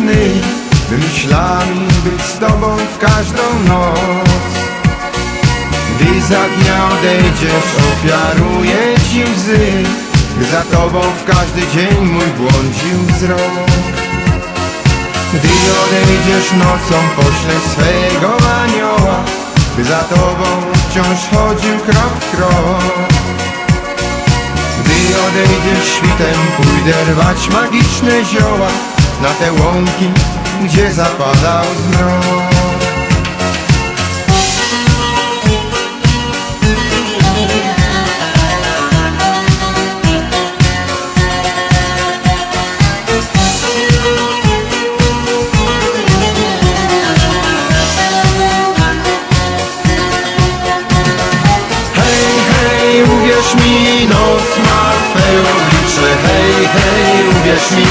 sny Wymyślami być z tobą w każdą noc. Gdy za dnia odejdziesz, ofiaruję ci łzy za tobą w każdy dzień mój błądził wzrok. Gdy odejdziesz nocą, poślę swego anioła By za tobą wciąż chodził krok w krok świtem, pójdę rwać magiczne zioła Na te łąki, gdzie zapadał zmrok Hej, hej, uwierz mi,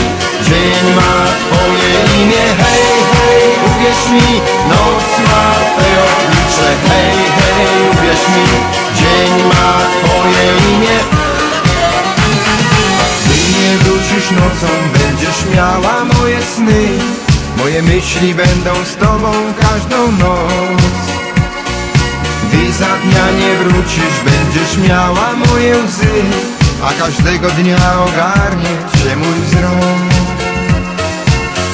dzień ma twoje imię. Hej, hej, uwierz mi, noc ma twe oblicze. Hej, hej, uwierz mi, dzień ma twoje imię. Gdy nie wrócisz nocą, będziesz miała moje sny. Moje myśli będą z tobą każdą noc. Gdy za dnia nie wrócisz, będziesz miała moje łzy A każdego dnia ogarnie cię mój wzrok.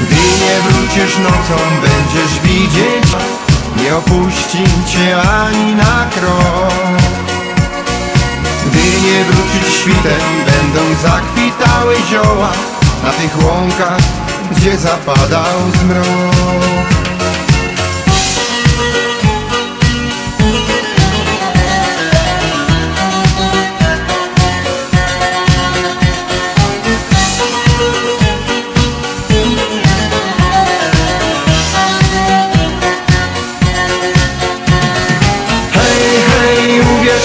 Gdy nie wrócisz nocą, będziesz widzieć Nie opuści cię ani na krok. Gdy nie wrócisz świtem, będą zakwitały zioła Na tych łąkach, gdzie zapadał zmrok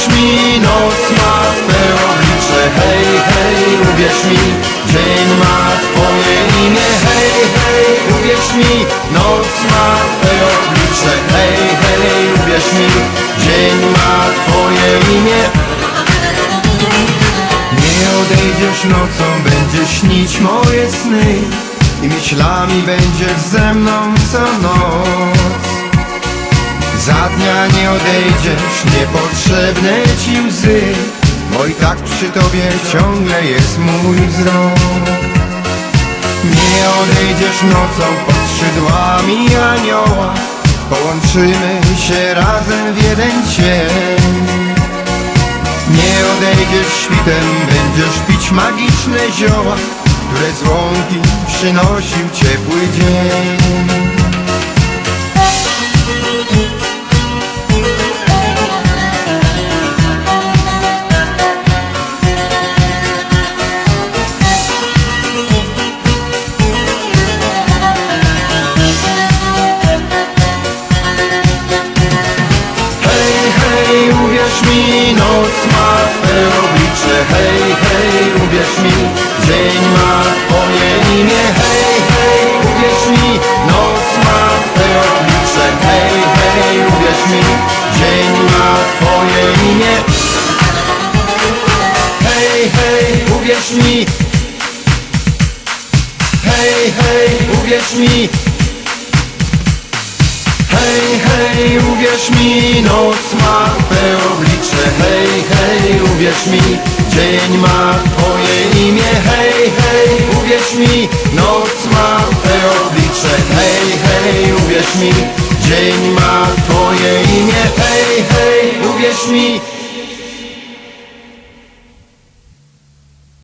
uwierz mi, noc ma twe oblicze. Hej, hej, uwierz mi, dzień ma twoje imię. Hej, hej, uwierz mi, noc ma twe oblicze. Hej, hej, uwierz mi, dzień ma twoje imię. Nie odejdziesz nocą, będziesz śnić moje sny I myślami będziesz ze mną co noc za dnia nie odejdziesz, niepotrzebne ci łzy. Bo i tak przy tobie ciągle jest mój wzrok. Nie odejdziesz nocą pod skrzydłami anioła. Połączymy się razem w jeden cień. Nie odejdziesz świtem, będziesz pić magiczne zioła Które z łąki przynosił ciepły dzień mi, noc ma twe oblicze Hej, hej, uwierz mi, dzień ma twoje imię. Hej, hej, uwierz mi, noc ma twe oblicze Hej, hej, uwierz mi, dzień ma twoje imię. Hej, hej, uwierz mi. Hej, hej, uwierz mi Hej, hej, uwierz mi, noc ma twe oblicze. Hej, hej, uwierz mi, dzień ma twoje imię. Hej, hej, uwierz mi, noc ma twe oblicze. Hej, hej, uwierz mi, dzień ma twoje imię. Hej, hej, uwierz mi,